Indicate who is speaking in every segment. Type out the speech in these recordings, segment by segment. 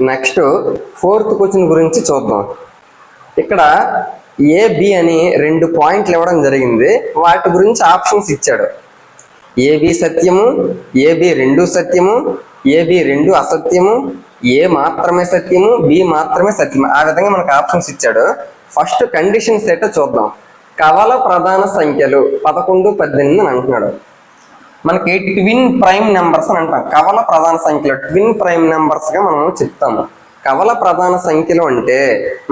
Speaker 1: Next fourth question గురించి చూద్దాం. ఇక్కడ ఏ బి అని రెండు పాయింట్లు ఇవ్వడం జరిగింది. వాటి గురించి ఆప్షన్స్ ఇచ్చాడు. ఏబి సత్యము ఏబి రెండు సత్యము ఏబి రెండు అసత్యము ఏ మాత్రమే సత్యము బి మాత్రమే సత్యము. ఆ విధంగా మనకు ఆప్షన్స్ ఇచ్చాడు. ఫస్ట్ కండిషన్స్ ఏంటో చూద్దాం. కవల ప్రధాన సంఖ్యలు పదకొండు పద్దెనిమిది అని అంటున్నాడు. మనకి ట్విన్ ప్రైమ్ నెంబర్స్ అని అంటాం. కవల ప్రధాన సంఖ్యలు ట్విన్ ప్రైమ్ నెంబర్స్గా మనం చెప్తాము. కవల ప్రధాన సంఖ్యలు అంటే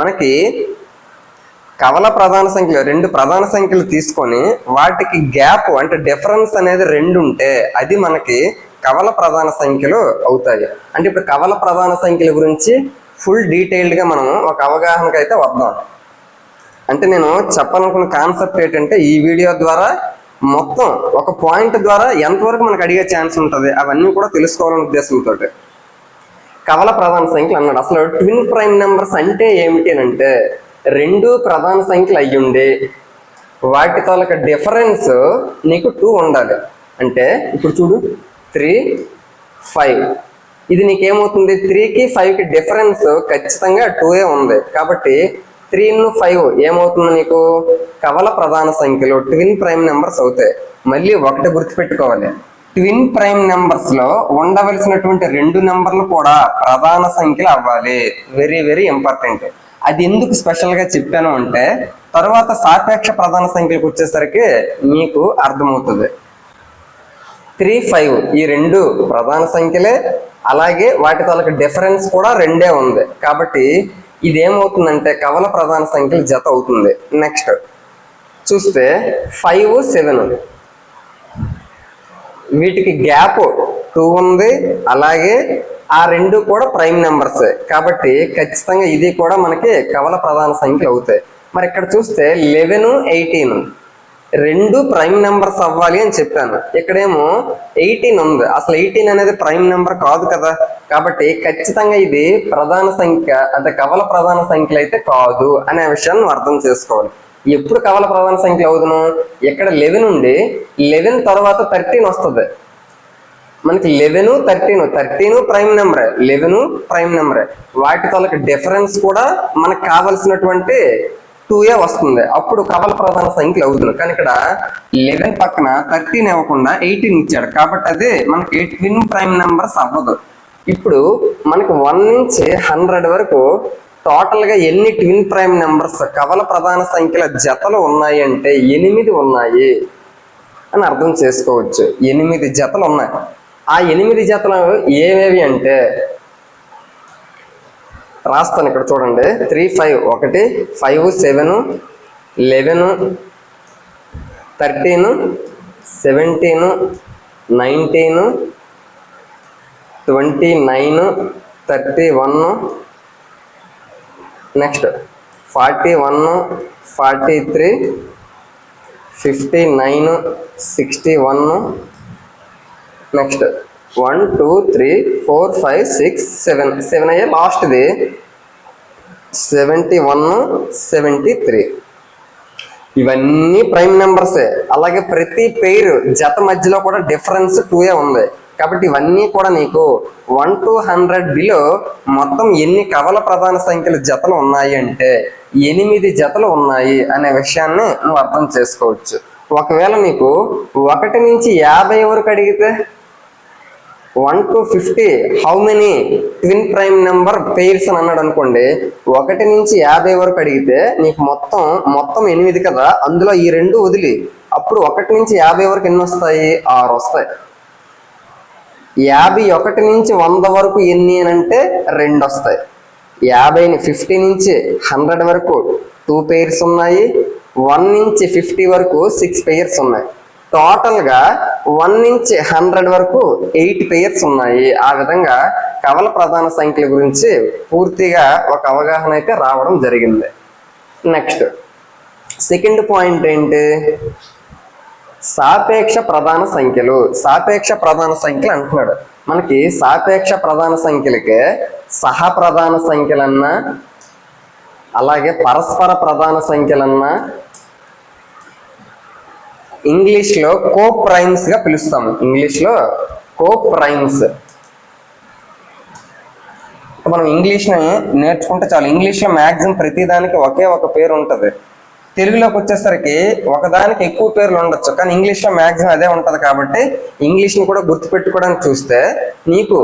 Speaker 1: మనకి కవల ప్రధాన సంఖ్యలు రెండు ప్రధాన సంఖ్యలు తీసుకొని వాటికి గ్యాప్ అంటే డిఫరెన్స్ అనేది రెండు ఉంటే అది మనకి కవల ప్రధాన సంఖ్యలు అవుతాయి. అంటే ఇప్పుడు కవల ప్రధాన సంఖ్యల గురించి ఫుల్ డీటెయిల్డ్గా మనం ఒక అవగాహనకు అయితే వద్దాం. అంటే నేను చెప్పాలనుకున్న కాన్సెప్ట్ ఏంటంటే ఈ వీడియో ద్వారా మొత్తం ఒక పాయింట్ ద్వారా ఎంతవరకు మనకు అడిగే ఛాన్స్ ఉంటుంది? అవన్నీ కూడా తెలుసుకోవాలనే ఉద్దేశంతో కవల ప్రధాన సంఖ్యలు అన్నాడు. అసలు ట్విన్ ప్రైమ్ నెంబర్స్ అంటే ఏమిటి అని అంటే రెండు ప్రధాన సంఖ్యలు అయ్యుండి వాటి తాలూక డిఫరెన్స్ నీకు టూ ఉండాలి. అంటే ఇప్పుడు చూడు త్రీ ఫైవ్ ఇది నీకేమవుతుంది? త్రీకి ఫైవ్కి డిఫరెన్స్ ఖచ్చితంగా టూ ఏ ఉంది. కాబట్టి త్రీ ఇన్ను ఫైవ్ ఏమవుతుంది నీకు? కవల ప్రధాన సంఖ్యలో ట్విన్ ప్రైమ్ నెంబర్స్ అవుతాయి. మళ్ళీ ఒకటి గుర్తుపెట్టుకోవాలి. ట్విన్ ప్రైమ్ నెంబర్స్లో ఉండవలసినటువంటి రెండు నెంబర్లు కూడా ప్రధాన సంఖ్యలు అవ్వాలి. Very very important. అది ఎందుకు స్పెషల్గా చెప్పాను అంటే తర్వాత సాపేక్ష ప్రధాన సంఖ్యలకు వచ్చేసరికి మీకు అర్థమవుతుంది. త్రీ ఫైవ్ ఈ రెండు ప్రధాన సంఖ్యలే అలాగే వాటి తాలూకు డిఫరెన్స్ కూడా రెండే ఉంది. కాబట్టి ఇది ఏమవుతుందంటే కవల ప్రధాన సంఖ్యలు జత అవుతుంది. నెక్స్ట్ చూస్తే ఫైవ్ సెవెన్ వీటికి గ్యాప్ టూ ఉంది. అలాగే ఆ రెండు కూడా ప్రైమ్ నెంబర్స్ కాబట్టి ఖచ్చితంగా ఇది కూడా మనకి కవల ప్రధాన సంఖ్యలు అవుతాయి. మరి ఇక్కడ చూస్తే లెవెన్ ఎయిటీన్ రెండు ప్రైమ్ నెంబర్స్ అవ్వాలి అని చెప్పాను. ఇక్కడేమో ఎయిటీన్ ఉంది. అసలు ఎయిటీన్ అనేది ప్రైమ్ నెంబర్ కాదు కదా. కాబట్టి ఖచ్చితంగా ఇది ప్రధాన సంఖ్య అంటే కవల ప్రధాన సంఖ్యలు అయితే కాదు అనే విషయాన్ని అర్థం చేసుకోవాలి. ఎప్పుడు కవల ప్రధాన సంఖ్యలు అవుదును? ఇక్కడ లెవెన్ ఉండి లెవెన్ తర్వాత థర్టీన్ వస్తుంది. మనకి లెవెన్ థర్టీన్ థర్టీన్ ప్రైమ్ నెంబరే లెవెన్ ప్రైమ్ నెంబరే. వాటి తాలూకు డిఫరెన్స్ కూడా మనకు కావలసినటువంటి టూ ఏ వస్తుంది. అప్పుడు కవల ప్రధాన సంఖ్యలు అవుతుంది కానీ ఇక్కడ లెవెన్ పక్కన థర్టీన్ ఇవ్వకుండా ఎయిటీన్ ఇచ్చాడు. కాబట్టి అది మనకి ట్విన్ ప్రైమ్ నెంబర్స్ అవ్వదు. ఇప్పుడు మనకి వన్ నుంచి హండ్రెడ్ వరకు టోటల్గా ఎన్ని ట్విన్ ప్రైమ్ నెంబర్స్ కవల ప్రధాన సంఖ్యల జతలు ఉన్నాయి అంటే ఎనిమిది ఉన్నాయి అని అర్థం చేసుకోవచ్చు. ఎనిమిది జతలు ఉన్నాయి. ఆ ఎనిమిది జతలు ఏవేవి అంటే రాస్తాను ఇక్కడ చూడండి. త్రీ ఫైవ్ ఒకటి five seven eleven thirteen seventeen nineteen twenty nine thirty one next forty one forty three fifty nine sixty one next one two three four five six seven seven అయ్యే లాస్ట్ది సెవెంటీ వన్ సెవెంటీ త్రీ ఇవన్నీ prime నెంబర్సే అలాగే ప్రతి పేరు జత మధ్యలో కూడా డిఫరెన్స్ టూ ఉంది. కాబట్టి ఇవన్నీ కూడా నీకు వన్ టు హండ్రెడ్ బిలో మొత్తం ఎన్ని కవల ప్రధాన సంఖ్యలు జతలు ఉన్నాయి అంటే ఎనిమిది జతలు ఉన్నాయి అనే విషయాన్ని నువ్వు అర్థం చేసుకోవచ్చు. ఒకవేళ నీకు ఒకటి నుంచి యాభై వరకు అడిగితే one to fifty how many twin prime number pairs అని అన్నాడు అనుకోండి ఒకటి నుంచి యాభై వరకు అడిగితే నీకు మొత్తం మొత్తం ఎనిమిది కదా అందులో ఈ రెండు వదిలి అప్పుడు ఒకటి నుంచి యాభై వరకు ఎన్ని వస్తాయి? ఆరు వస్తాయి. యాభై ఒకటి నుంచి వంద వరకు ఎన్ని అని అంటే రెండు వస్తాయి. యాభైని ఫిఫ్టీ నుంచి హండ్రెడ్ వరకు టూ పెయిర్స్ ఉన్నాయి వన్ నుంచి ఫిఫ్టీ వరకు సిక్స్ పెయిర్స్ ఉన్నాయి. టోటల్గా వన్ నుంచి హండ్రెడ్ వరకు ఎయిట్ పేర్స్ ఉన్నాయి. ఆ విధంగా కవల ప్రధాన సంఖ్యల గురించి పూర్తిగా ఒక అవగాహన అయితే రావడం జరిగింది. నెక్స్ట్ సెకండ్ పాయింట్ ఏంటి? సాపేక్ష ప్రధాన సంఖ్యలు. సాపేక్ష ప్రధాన సంఖ్యలు అంటున్నాడు. మనకి సాపేక్ష ప్రధాన సంఖ్యలకే సహ ప్రధాన సంఖ్యలన్నా అలాగే పరస్పర ప్రధాన సంఖ్యలన్నా ఇంగ్లీష్లో కోప్ రైమ్స్గా పిలుస్తాము ఇంగ్లీష్లో కోప్ ప్రైమ్స్ మనం ఇంగ్లీష్ని నేర్చుకుంటే చాలు. ఇంగ్లీష్లో మ్యాక్సిమం ప్రతిదానికి ఒకే ఒక పేరు ఉంటుంది. తెలుగులోకి వచ్చేసరికి ఒకదానికి ఎక్కువ పేర్లు ఉండొచ్చు కానీ ఇంగ్లీష్లో మ్యాక్సిమం అదే ఉంటుంది కాబట్టి ఇంగ్లీష్ని కూడా గుర్తుపెట్టుకోవడానికి చూస్తే నీకు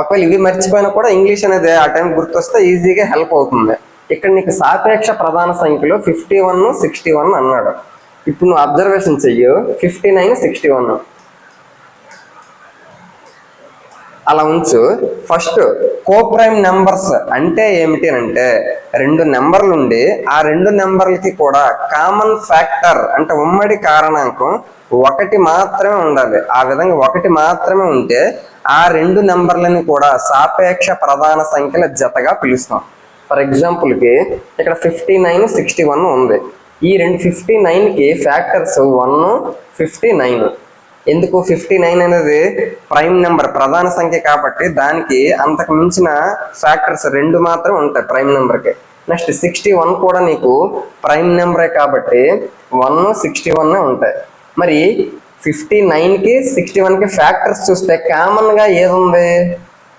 Speaker 1: ఒకవేళ ఇవి మర్చిపోయినా కూడా ఇంగ్లీష్ అనేది ఆ టైం గుర్తొస్తే ఈజీగా హెల్ప్ అవుతుంది. ఇక్కడ నీకు సాపేక్ష ప్రధాన సంఖ్యలో ఫిఫ్టీ వన్ సిక్స్టీ వన్ అన్నాడు. ఇప్పుడు నువ్వు అబ్జర్వేషన్ చెయ్యు. ఫిఫ్టీ నైన్ సిక్స్టీ వన్ అలా ఉంచు. ఫస్ట్ కోప్రైమ్ నెంబర్స్ అంటే ఏమిటి అంటే రెండు నెంబర్లు ఉండి ఆ రెండు నెంబర్లకి కూడా కామన్ ఫ్యాక్టర్ అంటే ఉమ్మడి కారణాంకం ఒకటి మాత్రమే ఉండాలి. ఆ విధంగా ఒకటి మాత్రమే ఉంటే ఆ రెండు నెంబర్లని కూడా సాపేక్ష ప్రధాన సంఖ్యల జతగా పిలుస్తాం. ఫర్ ఎగ్జాంపుల్కి ఇక్కడ ఫిఫ్టీ నైన్ సిక్స్టీ వన్ ఉంది. ఈ రెండు ఫిఫ్టీ నైన్కి ఫ్యాక్టర్స్ వన్ ఫిఫ్టీ నైన్ ఎందుకు ఫిఫ్టీ నైన్ అనేది ప్రైమ్ నెంబర్ ప్రధాన సంఖ్య కాబట్టి దానికి అంతకు మించిన ఫ్యాక్టర్స్ రెండు మాత్రం ఉంటాయి ప్రైమ్ నెంబర్కి నెక్స్ట్ సిక్స్టీ వన్ కూడా నీకు ప్రైమ్ నెంబరే కాబట్టి వన్ సిక్స్టీ వన్ ఉంటాయి. మరి ఫిఫ్టీ నైన్కి సిక్స్టీ వన్కి ఫ్యాక్టర్స్ చూస్తే కామన్గా ఏది ఉంది?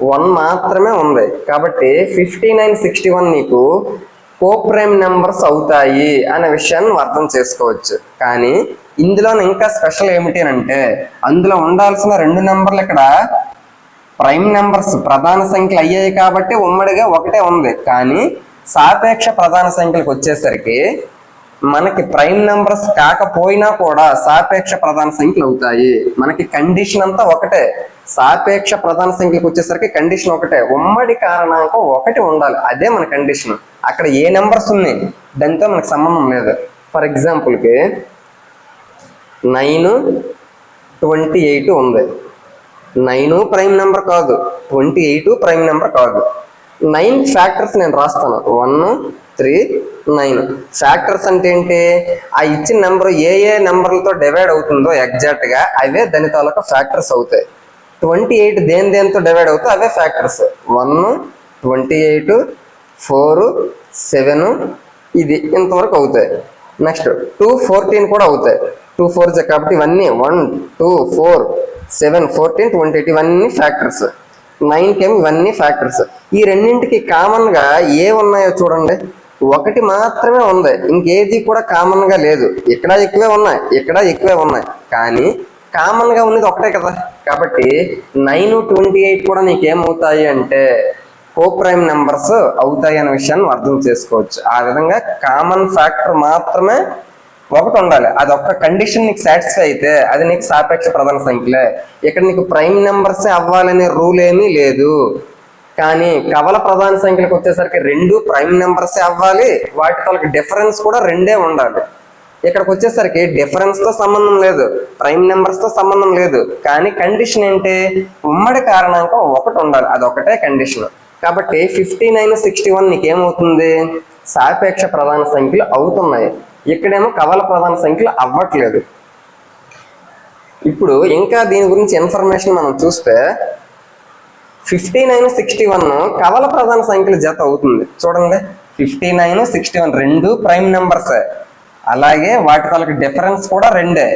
Speaker 1: వన్ మాత్రమే ఉంది. కాబట్టి ఫిఫ్టీ నైన్ సిక్స్టీ వన్ నీకు కో ప్రైమ్ నెంబర్స్ అవుతాయి అనే విషయాన్ని అర్థం చేసుకోవచ్చు. కానీ ఇందులో ఇంకా స్పెషల్ ఏమిటి అని అంటే అందులో ఉండాల్సిన రెండు నెంబర్లు ఇక్కడ ప్రైమ్ నెంబర్స్ ప్రధాన సంఖ్యలు అయ్యాయి కాబట్టి ఉమ్మడిగా ఒకటే ఉంది. కానీ సాపేక్ష ప్రధాన సంఖ్యలకు వచ్చేసరికి మనకి ప్రైమ్ నెంబర్స్ కాకపోయినా కూడా సాపేక్ష ప్రధాన సంఖ్యలు అవుతాయి. మనకి కండిషన్ అంతా ఒకటే. సాపేక్ష ప్రధాన సంఖ్యలకు వచ్చేసరికి కండిషన్ ఒకటే. ఉమ్మడి కారణాంకం ఒకటి ఉండాలి. అదే మన కండిషన్. అక్కడ ఏ నెంబర్స్ ఉన్నాయి? దాంతో మనకు సంబంధం లేదు. ఫర్ ఎగ్జాంపుల్కి నైన్ ట్వంటీ ఎయిట్ ఉంది. నైన్ ప్రైమ్ నెంబర్ కాదు. ట్వంటీ ఎయిట్ ప్రైమ్ నెంబర్ కాదు. నైన్ ఫ్యాక్టర్స్ నేను రాస్తాను. One three nine. ఫ్యాక్టర్స్ అంటే ఏంటి? ఆ ఇచ్చిన నెంబర్ ఏ ఏ నెంబర్లతో డివైడ్ అవుతుందో ఎగ్జాక్ట్గా అవే దాని తాలూకా ఫ్యాక్టర్స్ అవుతాయి. ట్వంటీ ఎయిట్ దేని దేనితో డివైడ్ అవుతాయి అవే factors one twenty eight four seven ఇది ఇంతవరకు అవుతాయి. నెక్స్ట్ టూ ఫోర్టీన్ కూడా అవుతాయి. టూ ఫోర్ కాబట్టి ఇవన్నీ one two four seven fourteen twenty eight ఇవన్నీ ఫ్యాక్టర్స్ నైన్ కేమ్ ఇవన్నీ ఫ్యాక్టర్స్ ఈ రెండింటికి కామన్గా ఏ ఉన్నాయో చూడండి. ఒకటి మాత్రమే ఉంది. ఇంకేది కూడా కామన్గా లేదు. ఇక్కడ ఎక్కువే ఉన్నాయి. ఇక్కడ ఎక్కువే ఉన్నాయి. కానీ కామన్గా ఉన్నది ఒకటే కదా. కాబట్టి నైన్ ట్వంటీ ఎయిట్ కూడా నీకేమవుతాయి అంటే కో ప్రైమ్ నెంబర్స్ అవుతాయి అనే విషయాన్ని అర్థం చేసుకోవచ్చు. ఆ విధంగా కామన్ ఫ్యాక్టర్ మాత్రమే ఒకటి ఉండాలి. అది ఒక్క కండిషన్ నీకు సాటిస్ఫై అయితే అది నీకు సాపేక్ష ప్రధాన సంఖ్యలే. ఇక్కడ నీకు ప్రైమ్ నెంబర్సే అవ్వాలనే రూల్ ఏమీ లేదు. కానీ కవల ప్రధాన సంఖ్యలకు వచ్చేసరికి రెండు ప్రైమ్ నెంబర్స్ అవ్వాలి. వాటి తాలూకు డిఫరెన్స్ కూడా రెండే ఉండాలి. ఇక్కడికి వచ్చేసరికి డిఫరెన్స్తో సంబంధం లేదు. ప్రైమ్ నెంబర్స్తో సంబంధం లేదు. కానీ కండిషన్ ఏంటి? ఉమ్మడి కారణాంకం ఒకటి ఉండాలి. అది ఒకటే కండిషన్. కాబట్టి ఫిఫ్టీ నైన్ సిక్స్టీ వన్ నీకేమవుతుంది? సాపేక్ష ప్రధాన సంఖ్యలు అవుతున్నాయి. ఇక్కడేమో కవల ప్రధాన సంఖ్యలు అవ్వట్లేదు. ఇప్పుడు ఇంకా దీని గురించి ఇన్ఫర్మేషన్ మనం చూస్తే ఫిఫ్టీ నైన్ సిక్స్టీ వన్ కవల ప్రధాన సంఖ్యల జత అవుతుంది. చూడండి. ఫిఫ్టీ నైన్ సిక్స్టీ వన్ రెండు ప్రైమ్ నెంబర్స్. అలాగే వాటి తాలూకు డిఫరెన్స్ కూడా రెండే.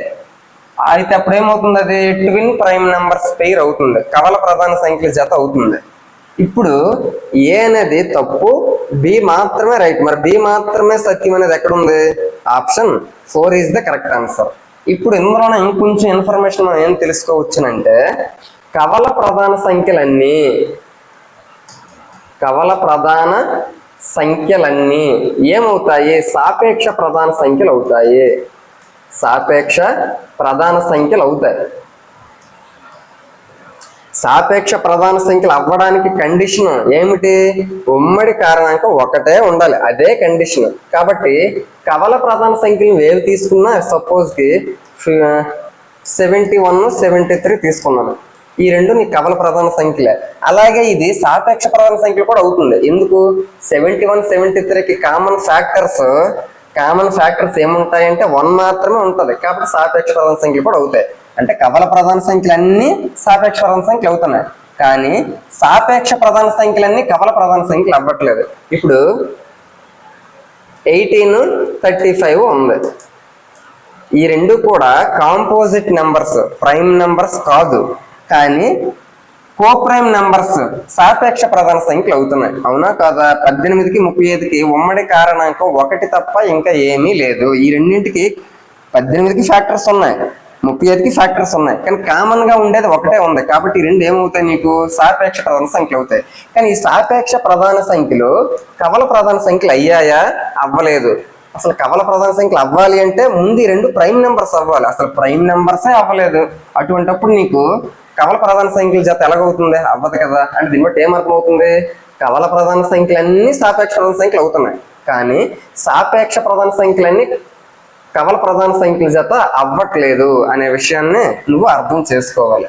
Speaker 1: అయితే అప్పుడు ఏమవుతుంది అది? ట్విన్ ప్రైమ్ నెంబర్స్ పెయిర్ అవుతుంది. కవల ప్రధాన సంఖ్యల జత అవుతుంది. ఇప్పుడు ఏ అనేది తప్పు బి మాత్రమే రైట్. మరి బి మాత్రమే సత్యం అనేది ఎక్కడ ఉంది option four is the correct answer. ఇప్పుడు ఇందులోనే ఇంకొంచెం ఇన్ఫర్మేషన్ మనం ఏం తెలుసుకోవచ్చునంటే కవల ప్రధాన సంఖ్యలన్నీ. కవల ప్రధాన సంఖ్యలన్నీ ఏమవుతాయి? సాపేక్ష ప్రధాన సంఖ్యలు అవుతాయి సాపేక్ష ప్రధాన సంఖ్యలు అవుతాయి సాపేక్ష ప్రధాన సంఖ్యలు అవ్వడానికి కండిషన్ ఏమిటి? ఉమ్మడి కారణాంకం ఒకటే ఉండాలి. అదే కండిషన్ కాబట్టి కవల ప్రధాన సంఖ్యలు ఏవి తీసుకున్నా సపోజ్కి సెవెంటీ వన్ సెవెంటీ త్రీ తీసుకున్నాను. ఈ రెండు నీ కవల ప్రధాన సంఖ్యలే. అలాగే ఇది సాపేక్ష ప్రధాన సంఖ్యలు కూడా అవుతుంది. ఎందుకు? సెవెంటీ వన్ సెవెంటీ త్రీకి కామన్ ఫ్యాక్టర్స్ కామన్ ఫ్యాక్టర్స్ ఏముంటాయంటే వన్ మాత్రమే ఉంటుంది. కాబట్టి సాపేక్ష ప్రధాన సంఖ్యలు కూడా అవుతాయి. అంటే కవల ప్రధాన సంఖ్యలు అన్ని సాపేక్ష ప్రధాన సంఖ్యలు అవుతున్నాయి. కానీ సాపేక్ష ప్రధాన సంఖ్యలన్నీ కవల ప్రధాన సంఖ్యలు అవ్వట్లేదు. ఇప్పుడు ఎయిటీన్ థర్టీ ఫైవ్ ఉంది. ఈ రెండు కూడా కాంపోజిట్ నెంబర్స్ ప్రైమ్ నెంబర్స్ కాదు. కానీ కోప్రైమ్ నంబర్స్ సాపేక్ష ప్రధాన సంఖ్యలు అవుతున్నాయి. అవునా కాదా? పద్దెనిమిదికి ముప్పై ఐదుకి ఉమ్మడి కారణాంకం ఒకటి తప్ప ఇంకా ఏమీ లేదు. ఈ రెండింటికి పద్దెనిమిదికి ఫ్యాక్టర్స్ ఉన్నాయి. ముప్పై ఐదుకి ఫ్యాక్టర్స్ ఉన్నాయి. కానీ కామన్గా ఉండేది ఒకటే ఉంది. కాబట్టి ఈ రెండు ఏమవుతాయి నీకు? సాపేక్ష ప్రధాన సంఖ్యలు అవుతాయి. కానీ ఈ సాపేక్ష ప్రధాన సంఖ్యలు కవల ప్రధాన సంఖ్యలు అయ్యాయా? అవ్వలేదు. అసలు కవల ప్రధాన సంఖ్యలు అవ్వాలి అంటే ముందు రెండు ప్రైమ్ నెంబర్స్ అవ్వాలి. అసలు ప్రైమ్ నెంబర్సే అవ్వలేదు. అటువంటప్పుడు నీకు కవల ప్రధాన సంఖ్యల జత ఎలాగవుతుంది? అవ్వదు కదా. అంటే దీన్ని బట్టి ఏమర్థం అవుతుంది కవల ప్రధాన సంఖ్యలన్నీ సాపేక్ష ప్రధాన సంఖ్యలు అవుతున్నాయి. కానీ సాపేక్ష ప్రధాన సంఖ్యలన్నీ కవల ప్రధాన సంఖ్యల జత అవ్వట్లేదు అనే విషయాన్ని నువ్వు అర్థం చేసుకోవాలి.